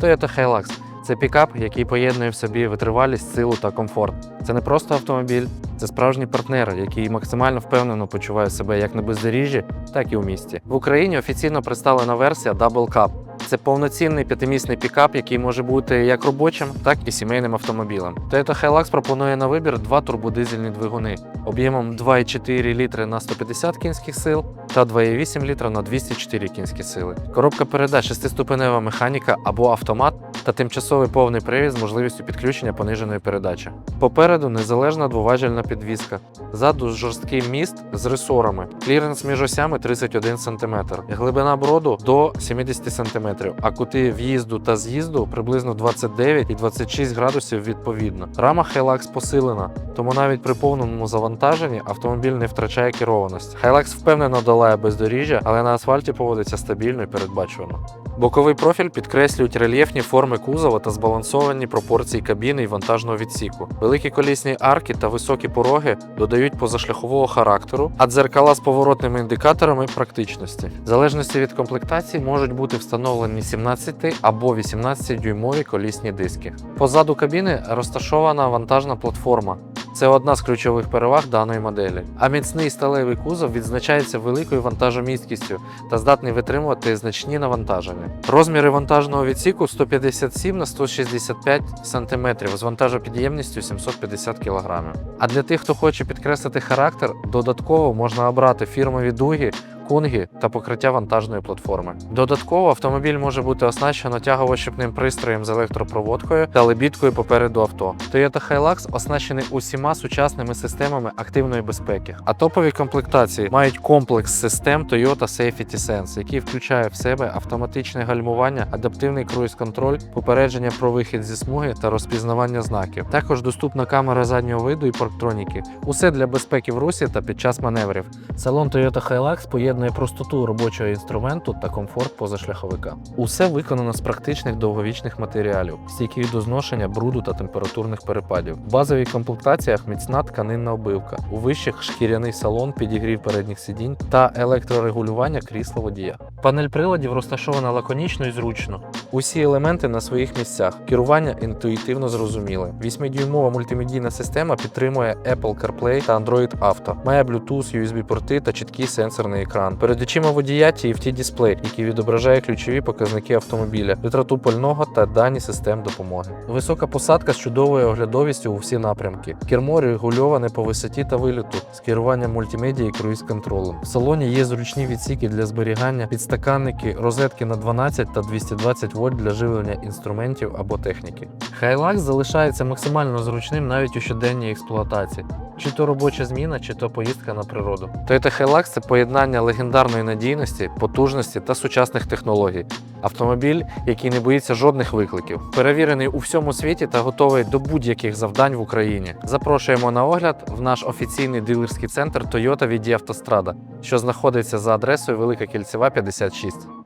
Toyota Hilux це пікап, який поєднує в собі витривалість, силу та комфорт. Це не просто автомобіль, це справжній партнер, який максимально впевнено почуває себе як на бездоріжжі, так і у місті. В Україні офіційно представлена версія Double Cup. Це повноцінний п'ятимісний пікап, який може бути як робочим, так і сімейним автомобілем. Toyota Hilux пропонує на вибір два турбодизельні двигуни об'ємом 2,4 літри на 150 кінських сил та 2,8 літра на 204 кінські сили. Коробка передач шестиступенева механіка або автомат та тимчасовий повний привід з можливістю підключення пониженої передачі. Попереду незалежна двоважільна підвізка. Ззаду жорсткий міст з ресорами. Кліренс між осями 31 см. Глибина броду до 70 см, а кути в'їзду та з'їзду приблизно 29 і 26 градусів відповідно. Рама Hilux посилена, тому навіть при повному завантаженні автомобіль не втрачає керованості. Hilux впевнено долає бездоріжжя, але на асфальті поводиться стабільно і передбачувано. Боковий профіль підкреслюють рельєфні форми кузова та збалансовані пропорції кабіни і вантажного відсіку. Великі колісні арки та високі пороги додають позашляхового характеру, а дзеркала з поворотними індикаторами практичності. В залежності від комплектації можуть бути встановлені 17 або 18 дюймові колісні диски. Позаду кабіни розташована вантажна платформа. Це одна з ключових переваг даної моделі. А міцний сталевий кузов відзначається великою вантажомісткістю та здатний витримувати значні навантаження. Розміри вантажного відсіку 157 на 165 см з вантажопідємністю 750 кг. А для тих, хто хоче підкреслити характер, додатково можна обрати фірмові дуги. Кунги та покриття вантажної платформи. Додатково автомобіль може бути оснащено тягово-щепним пристроєм з електропроводкою та лебідкою попереду авто. Toyota Hilux оснащений усіма сучасними системами активної безпеки. А топові комплектації мають комплекс систем Toyota Safety Sense, який включає в себе автоматичне гальмування, адаптивний круїз-контроль, попередження про вихід зі смуги та розпізнавання знаків. Також доступна камера заднього виду і парктроніки. Усе для безпеки в русі та під час маневрів. Салон Toyota Hilux поєднує простоту робочого інструменту та комфорт позашляховика. Усе виконано з практичних довговічних матеріалів, стійкі до зношення, бруду та температурних перепадів. В базовій комплектаціях міцна тканинна обивка, у вищих шкіряний салон, підігрів передніх сидінь та електрорегулювання крісла водія. Панель приладів розташована лаконічно і зручно. Усі елементи на своїх місцях. Керування інтуїтивно зрозуміле. 8-дюймова мультимедійна система підтримує Apple CarPlay та Android Auto. Має Bluetooth, USB-порти та чіткий сенсорний екран. Перед очима водія TFT дисплей, який відображає ключові показники автомобіля, витрату пального та дані систем допомоги. Висока посадка з чудовою оглядовістю у всі напрямки. Кермо регульоване по висоті та виліту з керуванням мультимедіа і круїз-контролем. В салоні є зручні відсіки для зберігання, підстаканники, розетки на 12 та 220 вольт для живлення інструментів або техніки. Хайлакс залишається максимально зручним навіть у щоденній експлуатації. Чи то робоча зміна, чи то поїздка на природу. Toyota Hilux – це поєднання легендарної надійності, потужності та сучасних технологій. Автомобіль, який не боїться жодних викликів, перевірений у всьому світі та готовий до будь-яких завдань в Україні. Запрошуємо на огляд в наш офіційний дилерський центр Toyota від Автострада, що знаходиться за адресою Велика Кільцева 56.